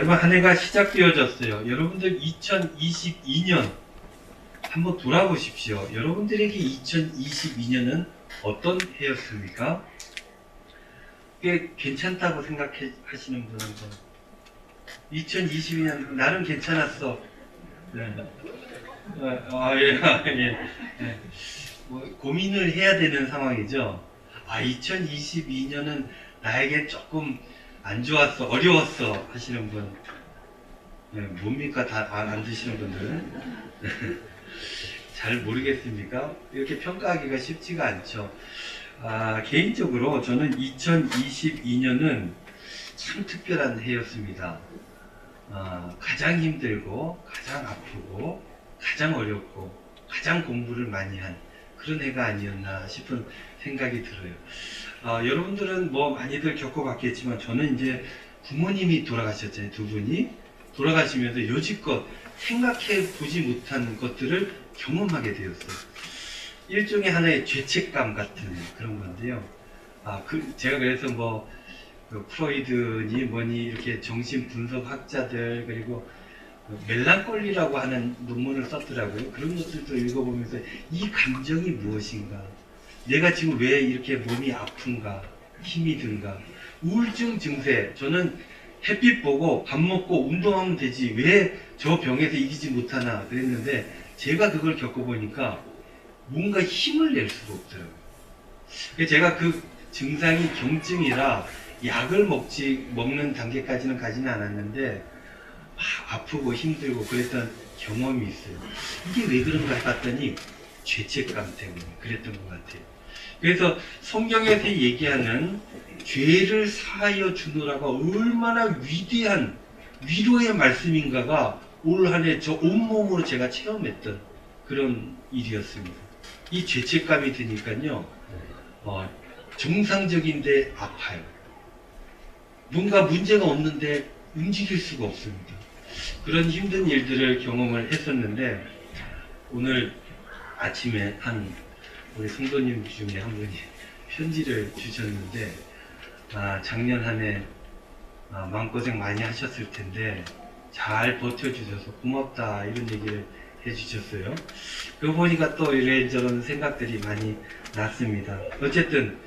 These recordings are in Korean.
여러분 한 해가 시작되어졌어요. 여러분들 2022년 한번 돌아보십시오. 여러분들에게 2022년은 어떤 해였습니까? 꽤 괜찮다고 생각하시는 분은 뭐 2022년 나는 괜찮았어. 네. 어, 아, 예, 아, 예. 예. 뭐, 고민을 해야 되는 상황이죠. 아, 2022년은 나에게 조금 안 좋았어, 어려웠어 하시는 분. 네, 뭡니까? 다 안 드시는 분들. 잘 모르겠습니까? 이렇게 평가하기가 쉽지가 않죠. 아, 개인적으로 저는 2022년은 참 특별한 해였습니다. 아, 가장 힘들고, 가장 아프고, 가장 어렵고, 가장 공부를 많이 한 그런 해가 아니었나 싶은 생각이 들어요. 아, 여러분들은 뭐 많이들 겪어봤겠지만 저는 이제 부모님이 돌아가셨잖아요. 두 분이 돌아가시면서 여지껏 생각해 보지 못한 것들을 경험하게 되었어요. 일종의 하나의 죄책감 같은 그런 건데요. 아, 그, 제가 그래서 뭐, 그 프로이드니 뭐니 이렇게 정신 분석 학자들 그리고 그 멜랑콜리라고 하는 논문을 썼더라고요. 그런 것들도 읽어보면서 이 감정이 무엇인가? 내가 지금 왜 이렇게 몸이 아픈가? 힘이 든가? 우울증 증세. 저는 햇빛 보고 밥 먹고 운동하면 되지. 왜 저 병에서 이기지 못하나? 그랬는데 제가 그걸 겪어보니까 뭔가 힘을 낼 수가 없더라고요. 제가 그 증상이 경증이라 약을 먹지, 먹는 단계까지는 가지는 않았는데 막 아프고 힘들고 그랬던 경험이 있어요. 이게 왜 그런가 해봤더니 죄책감 때문에 그랬던 것 같아요. 그래서 성경에서 얘기하는 죄를 사하여 주노라가 얼마나 위대한 위로의 말씀인가가 올 한해 저 온몸으로 제가 체험했던 그런 일이었습니다. 이 죄책감이 드니까요, 어, 정상적인데 아파요. 뭔가 문제가 없는데 움직일 수가 없습니다. 그런 힘든 일들을 경험을 했었는데 오늘 아침에 한 우리 성도님 중에 한 분이 편지를 주셨는데 아, 작년 한해 아, 마음고생 많이 하셨을 텐데 잘 버텨주셔서 고맙다 이런 얘기를 해주셨어요. 그거 보니까 또 이래저런 생각들이 많이 났습니다. 어쨌든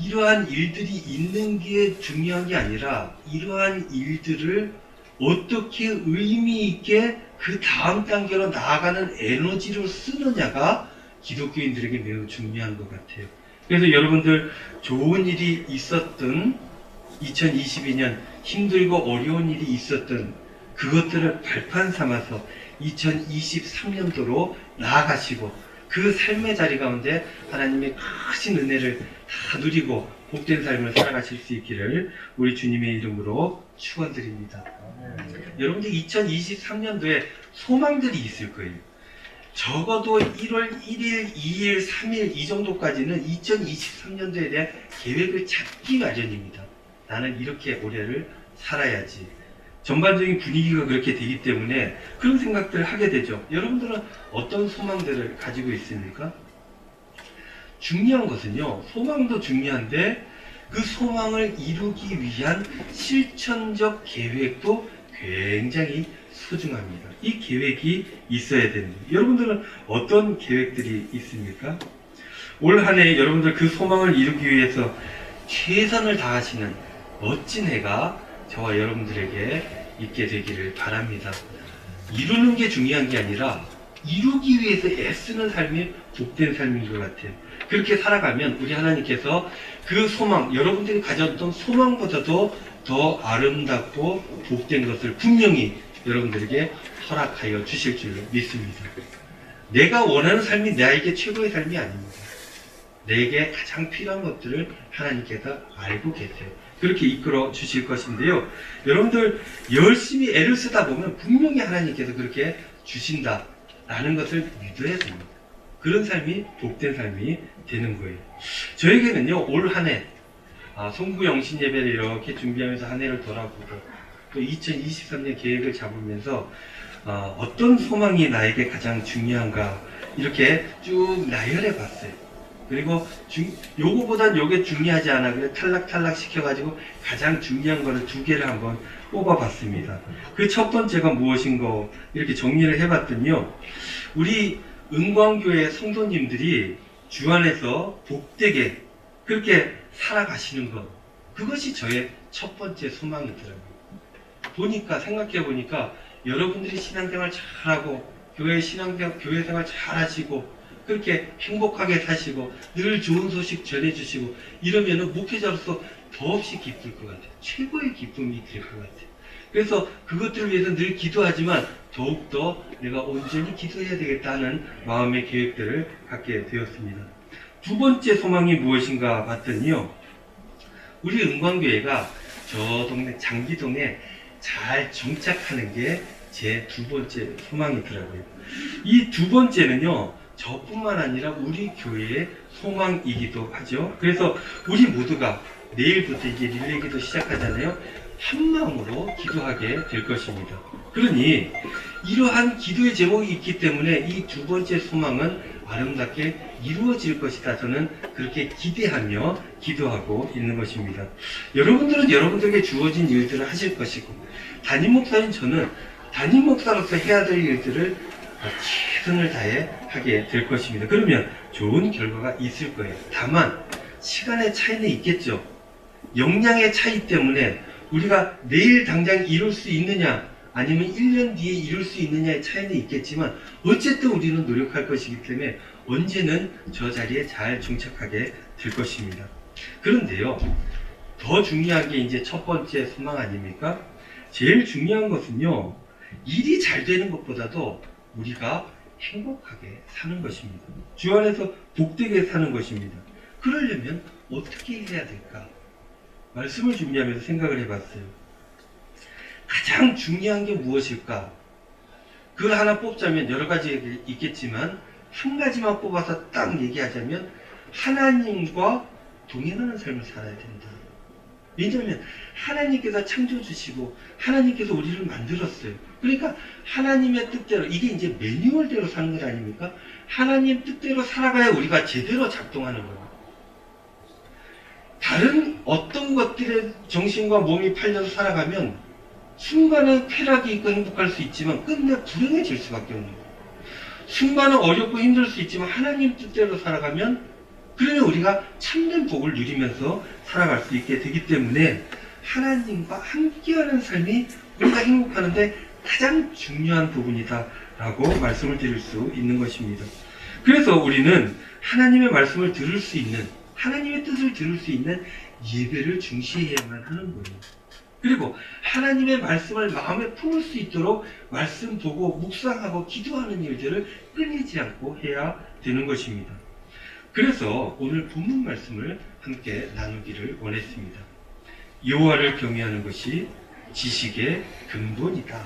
이러한 일들이 있는 게 중요한 게 아니라 이러한 일들을 어떻게 의미 있게 그 다음 단계로 나아가는 에너지로 쓰느냐가 기독교인들에게 매우 중요한 것 같아요. 그래서 여러분들 좋은 일이 있었던 2022년 힘들고 어려운 일이 있었던 그것들을 발판 삼아서 2023년도로 나아가시고 그 삶의 자리 가운데 하나님의 크신 은혜를 다 누리고 복된 삶을 살아가실 수 있기를 우리 주님의 이름으로 축원드립니다. 여러분들 2023년도에 소망들이 있을 거예요. 적어도 1월 1일, 2일, 3일 이 정도까지는 2023년도에 대한 계획을 잡기 마련입니다. 나는 이렇게 올해를 살아야지. 전반적인 분위기가 그렇게 되기 때문에 그런 생각들을 하게 되죠. 여러분들은 어떤 소망들을 가지고 있습니까? 중요한 것은요, 소망도 중요한데 그 소망을 이루기 위한 실천적 계획도 굉장히 소중합니다. 이 계획이 있어야 됩니다. 여러분들은 어떤 계획들이 있습니까? 올 한 해 여러분들 그 소망을 이루기 위해서 최선을 다하시는 멋진 해가 저와 여러분들에게 있게 되기를 바랍니다. 이루는 게 중요한 게 아니라 이루기 위해서 애쓰는 삶이 복된 삶인 것 같아요. 그렇게 살아가면 우리 하나님께서 그 소망, 여러분들이 가졌던 소망보다도 더 아름답고 복된 것을 분명히 여러분들에게 허락하여 주실 줄로 믿습니다. 내가 원하는 삶이 나에게 최고의 삶이 아닙니다. 내게 가장 필요한 것들을 하나님께서 알고 계세요. 그렇게 이끌어 주실 것인데요. 여러분들 열심히 애를 쓰다 보면 분명히 하나님께서 그렇게 주신다라는 것을 믿어야 됩니다. 그런 삶이 복된 삶이 되는 거예요. 저에게는요, 올 한 해, 아, 송구 영신 예배를 이렇게 준비하면서 한 해를 돌아보고 또 2023년 계획을 잡으면서 어, 어떤 소망이 나에게 가장 중요한가 이렇게 쭉 나열해 봤어요. 그리고 중, 요거보단 요게 중요하지 않아. 그래 탈락 탈락 시켜가지고 가장 중요한 거를 두 개를 한번 뽑아봤습니다. 그 첫 번째가 무엇인가 이렇게 정리를 해봤더니요. 우리 은광교회 성도님들이 주 안에서 복되게 그렇게 살아가시는 것. 그것이 저의 첫 번째 소망이더라고요. 보니까, 생각해 보니까 여러분들이 신앙생활 잘하고 교회 신앙생활, 교회 생활 잘하시고 그렇게 행복하게 사시고 늘 좋은 소식 전해주시고 이러면은 목회자로서 더없이 기쁠 것 같아요. 최고의 기쁨이 될 것 같아요. 그래서 그것들을 위해서 늘 기도하지만 더욱더 내가 온전히 기도해야 되겠다는 마음의 계획들을 갖게 되었습니다. 두 번째 소망이 무엇인가 봤더니요. 우리 은광교회가 저 동네 장기동에 잘 정착하는 게 제 두 번째 소망이더라고요. 이 두 번째는요, 저뿐만 아니라 우리 교회의 소망이기도 하죠. 그래서 우리 모두가 내일부터 이제 릴레이 기도 시작하잖아요. 한 마음으로 기도하게 될 것입니다. 그러니 이러한 기도의 제목이 있기 때문에 이 두 번째 소망은 아름답게 이루어질 것이다. 저는 그렇게 기대하며 기도하고 있는 것입니다. 여러분들은 여러분들에게 주어진 일들을 하실 것이고 담임 목사인 저는 담임 목사로서 해야 될 일들을 최선을 다해 하게 될 것입니다. 그러면 좋은 결과가 있을 거예요. 다만 시간의 차이는 있겠죠. 역량의 차이 때문에 우리가 내일 당장 이룰 수 있느냐 아니면 1년 뒤에 이룰 수 있느냐의 차이는 있겠지만 어쨌든 우리는 노력할 것이기 때문에 언제는 저 자리에 잘 정착하게 될 것입니다. 그런데요, 더 중요한 게 이제 첫 번째 소망 아닙니까? 제일 중요한 것은요, 일이 잘 되는 것보다도 우리가 행복하게 사는 것입니다. 주 안에서 복되게 사는 것입니다. 그러려면 어떻게 해야 될까? 말씀을 준비하면서 생각을 해봤어요. 가장 중요한 게 무엇일까? 그걸 하나 뽑자면 여러 가지 있겠지만 한 가지만 뽑아서 딱 얘기하자면 하나님과 동행하는 삶을 살아야 된다. 왜냐하면 하나님께서 창조 주시고 하나님께서 우리를 만들었어요. 그러니까 하나님의 뜻대로 이게 이제 매뉴얼대로 사는 것 아닙니까? 하나님 뜻대로 살아가야 우리가 제대로 작동하는 거예요. 다른 어떤 것들의 정신과 몸이 팔려서 살아가면 순간은 쾌락이 있고 행복할 수 있지만 끝내 불행해질 수밖에 없는 거예요. 순간은 어렵고 힘들 수 있지만 하나님 뜻대로 살아가면 그러면 우리가 참된 복을 누리면서 살아갈 수 있게 되기 때문에 하나님과 함께하는 삶이 우리가 행복하는데 가장 중요한 부분이다라고 말씀을 드릴 수 있는 것입니다. 그래서 우리는 하나님의 말씀을 들을 수 있는 하나님의 뜻을 들을 수 있는 예배를 중시해야만 하는 거예요. 그리고 하나님의 말씀을 마음에 품을 수 있도록 말씀 보고 묵상하고 기도하는 일들을 끊이지 않고 해야 되는 것입니다. 그래서 오늘 본문 말씀을 함께 나누기를 원했습니다. 여호와를 경외하는 것이 지식의 근본이다.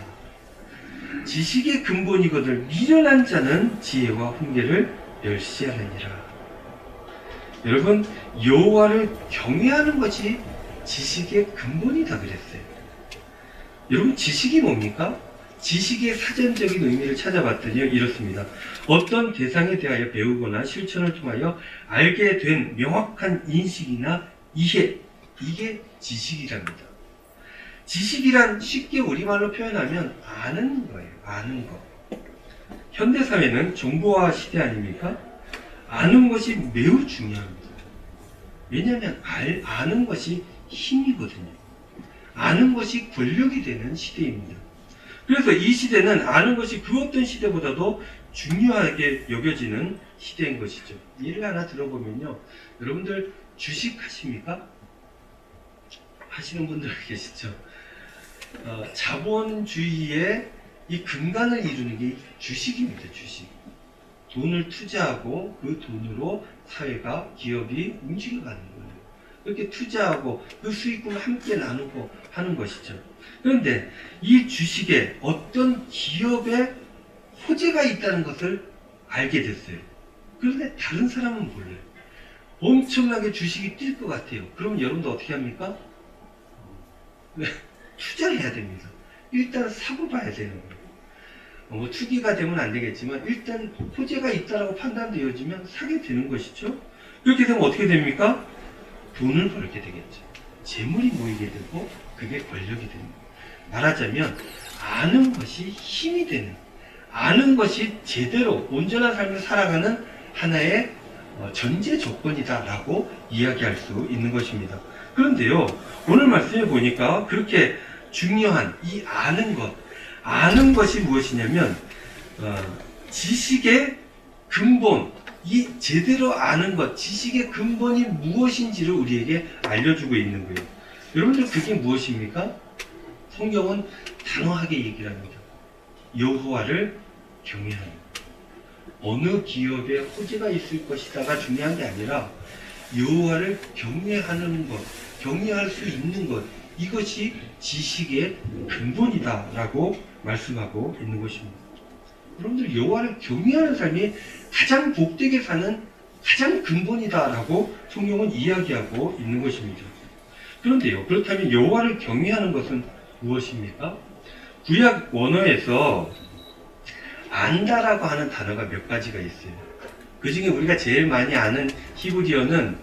지식의 근본이거든 미련한 자는 지혜와 훈계를 멸시하느니라. 여러분 여호와를 경외하는 것이 지식의 근본이다 그랬어요. 여러분 지식이 뭡니까? 지식의 사전적인 의미를 찾아봤더니 이렇습니다. 어떤 대상에 대하여 배우거나 실천을 통하여 알게 된 명확한 인식이나 이해 이게 지식이랍니다. 지식이란 쉽게 우리말로 표현하면 아는 거예요. 아는 거. 현대 사회는 정보화 시대 아닙니까? 아는 것이 매우 중요합니다. 왜냐하면 알, 아는 것이 힘이거든요. 아는 것이 권력이 되는 시대입니다. 그래서 이 시대는 아는 것이 그 어떤 시대보다도 중요하게 여겨지는 시대인 것이죠. 예를 하나 들어보면요. 여러분들 주식 하십니까? 하시는 분들 계시죠? 어, 자본주의의 이 근간을 이루는 게 주식입니다. 주식. 돈을 투자하고 그 돈으로 사회가 기업이 움직여가는 거예요. 그렇게 투자하고 그 수익금을 함께 나누고 하는 것이죠. 그런데 이 주식에 어떤 기업의 호재가 있다는 것을 알게 됐어요. 그런데 다른 사람은 몰라요. 엄청나게 주식이 뛸 것 같아요. 그러면 여러분도 어떻게 합니까? 네, 투자를 해야 됩니다. 일단 사고 봐야 되는 거예요. 뭐 투기가 되면 안 되겠지만 일단 호재가 있다라고 판단되어지면 사게 되는 것이죠. 그렇게 되면 어떻게 됩니까? 돈을 벌게 되겠죠. 재물이 모이게 되고 그게 권력이 됩니다. 말하자면 아는 것이 힘이 되는 아는 것이 제대로 온전한 삶을 살아가는 하나의 어, 전제 조건이다라고 이야기할 수 있는 것입니다. 그런데요, 오늘 말씀에 보니까 그렇게 중요한 이 아는 것, 아는 것이 무엇이냐면 어, 지식의 근본, 이 제대로 아는 것, 지식의 근본이 무엇인지를 우리에게 알려주고 있는 거예요. 여러분들 그게 무엇입니까? 성경은 단호하게 얘기를 합니다. 여호와를 경외하는 것. 어느 기업에 호재가 있을 것이다가 중요한 게 아니라 여호와를 경외하는 것, 경외할 수 있는 것 이것이 지식의 근본이다라고 말씀하고 있는 것입니다. 여러분들 여호와를 경외하는 삶이 가장 복되게 사는 가장 근본이다라고 성경은 이야기하고 있는 것입니다. 그런데요, 그렇다면 여호와를 경외하는 것은 무엇입니까? 구약 원어에서 안다라고 하는 단어가 몇 가지가 있어요. 그 중에 우리가 제일 많이 아는 히브리어는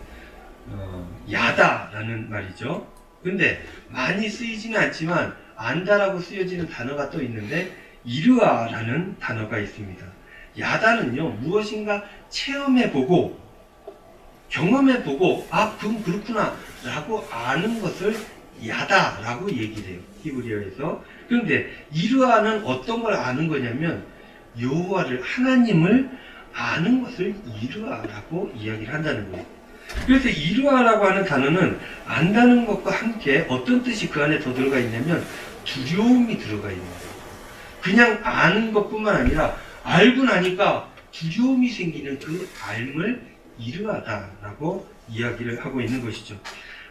어, 야다라는 말이죠. 근데 많이 쓰이지는 않지만 안다라고 쓰여지는 단어가 또 있는데 이르아라는 단어가 있습니다. 야다는요 무엇인가 체험해보고 경험해보고 아 그럼 그렇구나 라고 아는 것을 야다라고 얘기를 해요 히브리어에서. 그런데 이르아는 어떤 걸 아는 거냐면 여호와를 하나님을 아는 것을 이르아라고 이야기를 한다는 거예요. 그래서 이르아라고 하는 단어는 안다는 것과 함께 어떤 뜻이 그 안에 더 들어가 있냐면 두려움이 들어가 있는 거예요. 그냥 아는 것뿐만 아니라 알고 나니까 두려움이 생기는 그 알을 이르하다라고 이야기를 하고 있는 것이죠.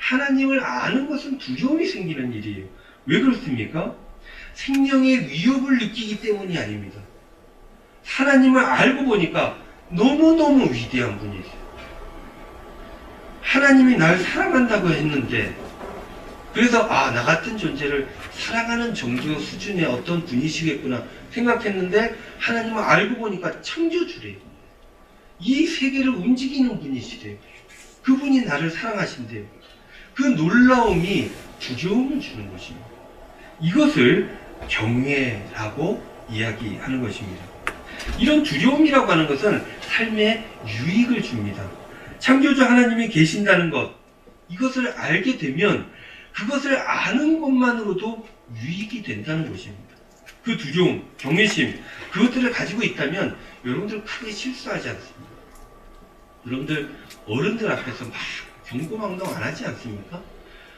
하나님을 아는 것은 두려움이 생기는 일이에요. 왜 그렇습니까? 생명의 위협을 느끼기 때문이 아닙니다. 하나님을 알고 보니까 너무너무 위대한 분이세요. 하나님이 날 사랑한다고 했는데, 그래서, 아, 나 같은 존재를 사랑하는 정도 수준의 어떤 분이시겠구나 생각했는데, 하나님을 알고 보니까 창조주래요. 이 세계를 움직이는 분이시래요. 그분이 나를 사랑하신대요. 그 놀라움이 두려움을 주는 것입니다. 이것을 경외라고 이야기하는 것입니다. 이런 두려움이라고 하는 것은 삶에 유익을 줍니다. 창조주 하나님이 계신다는 것, 이것을 알게 되면 그것을 아는 것만으로도 유익이 된다는 것입니다. 그 두려움, 경외심, 그것들을 가지고 있다면 여러분들 크게 실수하지 않습니다. 여러분들 어른들 앞에서 막 경고망동 안 하지 않습니까?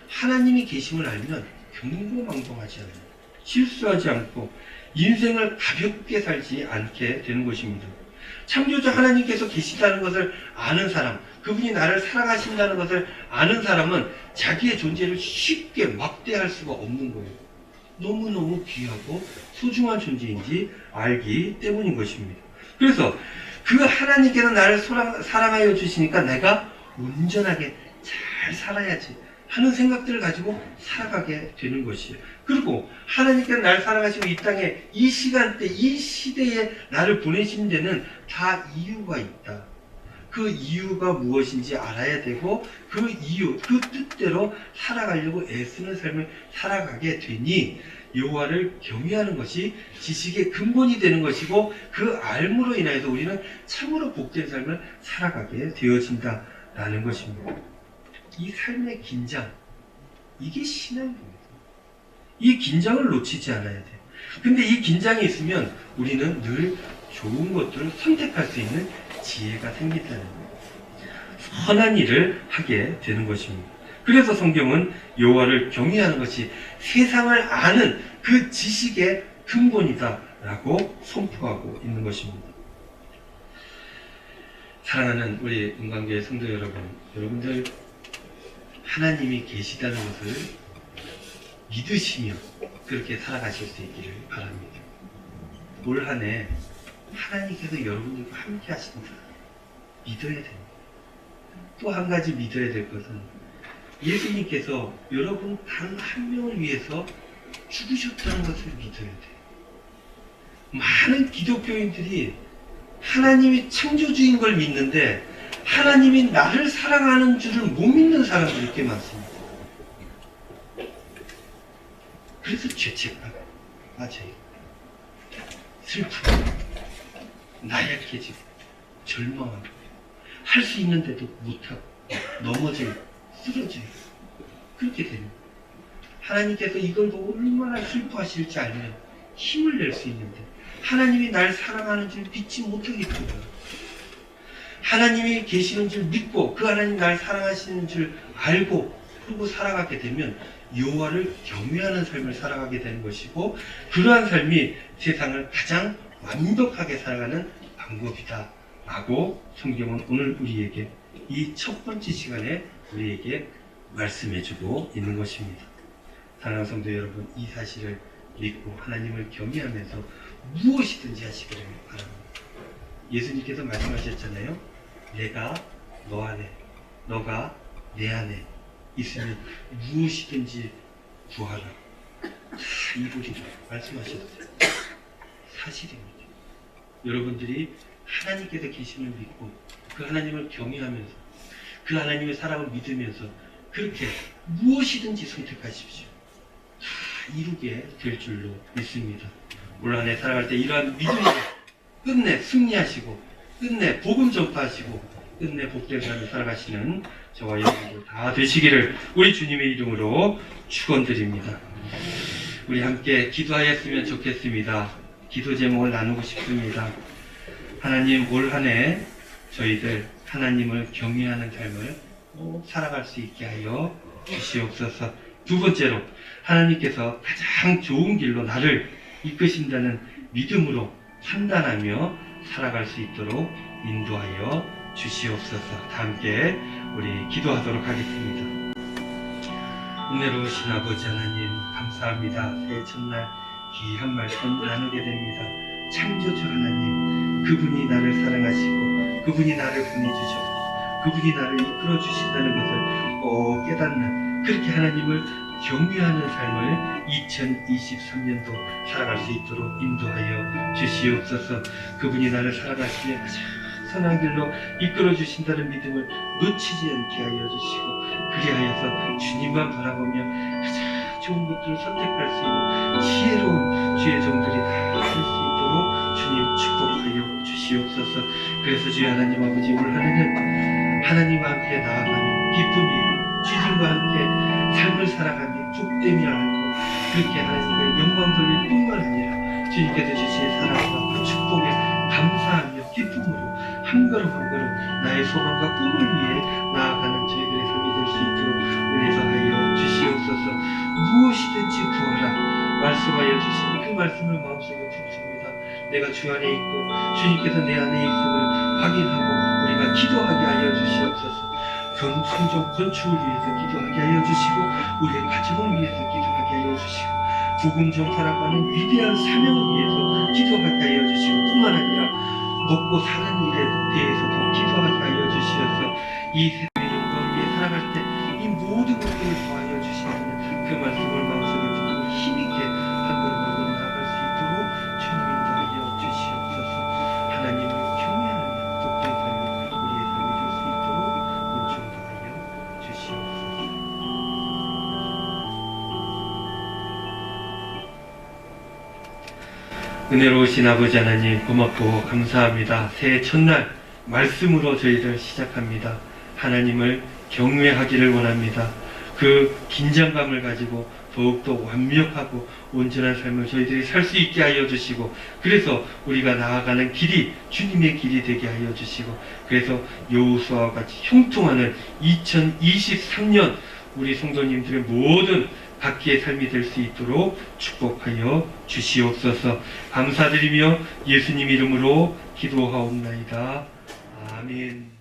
하나님이 계심을 알면 경고망동하지 않아요. 실수하지 않고 인생을 가볍게 살지 않게 되는 것입니다. 창조주 하나님께서 계시다는 것을 아는 사람, 그분이 나를 사랑하신다는 것을 아는 사람은 자기의 존재를 쉽게 막대할 수가 없는 거예요. 너무너무 귀하고 소중한 존재인지 알기 때문인 것입니다. 그래서 그 하나님께서 나를 사랑하여 주시니까 내가 온전하게 잘 살아야지 하는 생각들을 가지고 살아가게 되는 것이에요. 그리고 하나님께서 나를 사랑하시고 이 땅에 이 시간대, 이 시대에 나를 보내신 데는 다 이유가 있다. 그 이유가 무엇인지 알아야 되고 그 이유, 그 뜻대로 살아가려고 애쓰는 삶을 살아가게 되니 여호와를 경외하는 것이 지식의 근본이 되는 것이고 그 알므로 인하여서 우리는 참으로 복된 삶을 살아가게 되어진다 라는 것입니다. 이 삶의 긴장, 이게 신앙입니다. 이 긴장을 놓치지 않아야 돼요. 근데 이 긴장이 있으면 우리는 늘 좋은 것들을 선택할 수 있는 지혜가 생긴다는 거예요. 선한 일을 하게 되는 것입니다. 그래서 성경은 여호와를 경외하는 것이 세상을 아는 그 지식의 근본이다라고 선포하고 있는 것입니다. 사랑하는 우리 은광교회 성도 여러분, 여러분들 하나님이 계시다는 것을 믿으시며 그렇게 살아가실 수 있기를 바랍니다. 올 한 해 하나님께서 여러분들과 함께 하신다. 믿어야 됩니다. 또 한 가지 믿어야 될 것은 예수님께서 여러분 단 한 명을 위해서 죽으셨다는 것을 믿어야 돼요. 많은 기독교인들이 하나님이 창조주인 걸 믿는데 하나님이 나를 사랑하는 줄을 못 믿는 사람들이 꽤 많습니다. 그래서 죄책감, 맞아요. 슬픔, 나약해지고, 절망하고, 할 수 있는데도 못하고, 넘어져요, 쓰러져요. 그렇게 됩니다. 하나님께서 이걸 보고 얼마나 슬퍼하실지 알면 힘을 낼 수 있는데, 하나님이 날 사랑하는 줄 믿지 못하겠더라고요. 하나님이 계시는 줄 믿고 그 하나님 날 사랑하시는 줄 알고 그러고 살아가게 되면 여호와를 경외하는 삶을 살아가게 되는 것이고 그러한 삶이 세상을 가장 완벽하게 살아가는 방법이다 라고 성경은 오늘 우리에게 이 첫 번째 시간에 우리에게 말씀해 주고 있는 것입니다 사랑하는 성도 여러분 이 사실을 믿고 하나님을 경외하면서 무엇이든지 하시기를 바랍니다 예수님께서 말씀하셨잖아요 내가 너 안에 너가 내 안에 있으면 무엇이든지 구하라. 다 이루리라. 말씀하셨어요. 사실입니다. 여러분들이 하나님께서 계심을 믿고 그 하나님을 경외하면서 그 하나님의 사랑을 믿으면서 그렇게 무엇이든지 선택하십시오. 다 이루게 될 줄로 믿습니다. 올 한해 살아갈 때 이러한 믿음으로 끝내 승리하시고 끝내 복음 전파하시고 끝내 복된 삶을 살아가시는 저와 여러분들 다 되시기를 우리 주님의 이름으로 축원드립니다. 우리 함께 기도하였으면 좋겠습니다. 기도 제목을 나누고 싶습니다. 하나님 올 한해 저희들 하나님을 경외하는 삶을 꼭 살아갈 수 있게 하여 주시옵소서. 두 번째로 하나님께서 가장 좋은 길로 나를 이끄신다는 믿음으로 판단하며 살아갈 수 있도록 인도하여 주시옵소서. 다 함께 우리 기도하도록 하겠습니다. 은혜로우신 아버지 하나님 감사합니다. 새해 첫날 귀한 말씀 나누게 됩니다. 창조주 하나님 그분이 나를 사랑하시고 그분이 나를 보내주셨고 그분이 나를 이끌어 주신다는 것을 꼭 깨닫는 그렇게 하나님을 경외하는 삶을 2023년도 살아갈 수 있도록 인도하여 주시옵소서. 그분이 나를 살아가시며 가장 선한 길로 이끌어 주신다는 믿음을 놓치지 않게 하여 주시고 그리하여서 주님만 바라보며 가장 좋은 것들을 선택할 수 있는 지혜로운 주의 종들이 다될수 있도록 주님 축복하여 주시옵소서. 그래서 주의 하나님 아버지 올 한해는 하나님과 함께 나아가는 기쁨이 주님과 함께 삶을 살아가며 복됨이라 알고 그렇게 하나님께 영광 돌릴 뿐만 아니라 주님께서 주신 사랑과 그 축복에 감사하며 기쁨으로 한 걸음 한 걸음 나의 소망과 꿈을 위해 나아가는 저희들의 삶이 될 수 있도록 은혜 더하여 주시옵소서. 무엇이든지 구하라 말씀하여 주신 그 말씀을 마음속에 품습니다. 내가 주 안에 있고 주님께서 내 안에 있음을 확인하고 우리가 기도하게 하여 주시옵소서 건 성전 건축을 위해서 기도하게 하여 주시고 우리의 가정을 위해서 기도하게 하여 주시고 복음 전파라고 하는 위대한 사명을 위해서 기도하게 하여 주시고 뿐만 아니라 먹고 사는 일에 대해서도 기도하게 하여 주시어서 이 세상의 영광 위에 살아갈 때 이 모든 것들을 더하여 주시는 그 말씀을 마음 은혜로우신 아버지 하나님 고맙고 감사합니다. 새해 첫날 말씀으로 저희들 시작합니다. 하나님을 경외하기를 원합니다. 그 긴장감을 가지고 더욱더 완벽하고 온전한 삶을 저희들이 살 수 있게 하여 주시고 그래서 우리가 나아가는 길이 주님의 길이 되게 하여 주시고 그래서 여호수아와 같이 형통하는 2023년 우리 성도님들의 모든 각기의 삶이 될 수 있도록 축복하여 주시옵소서 감사드리며 예수님 이름으로 기도하옵나이다. 아멘.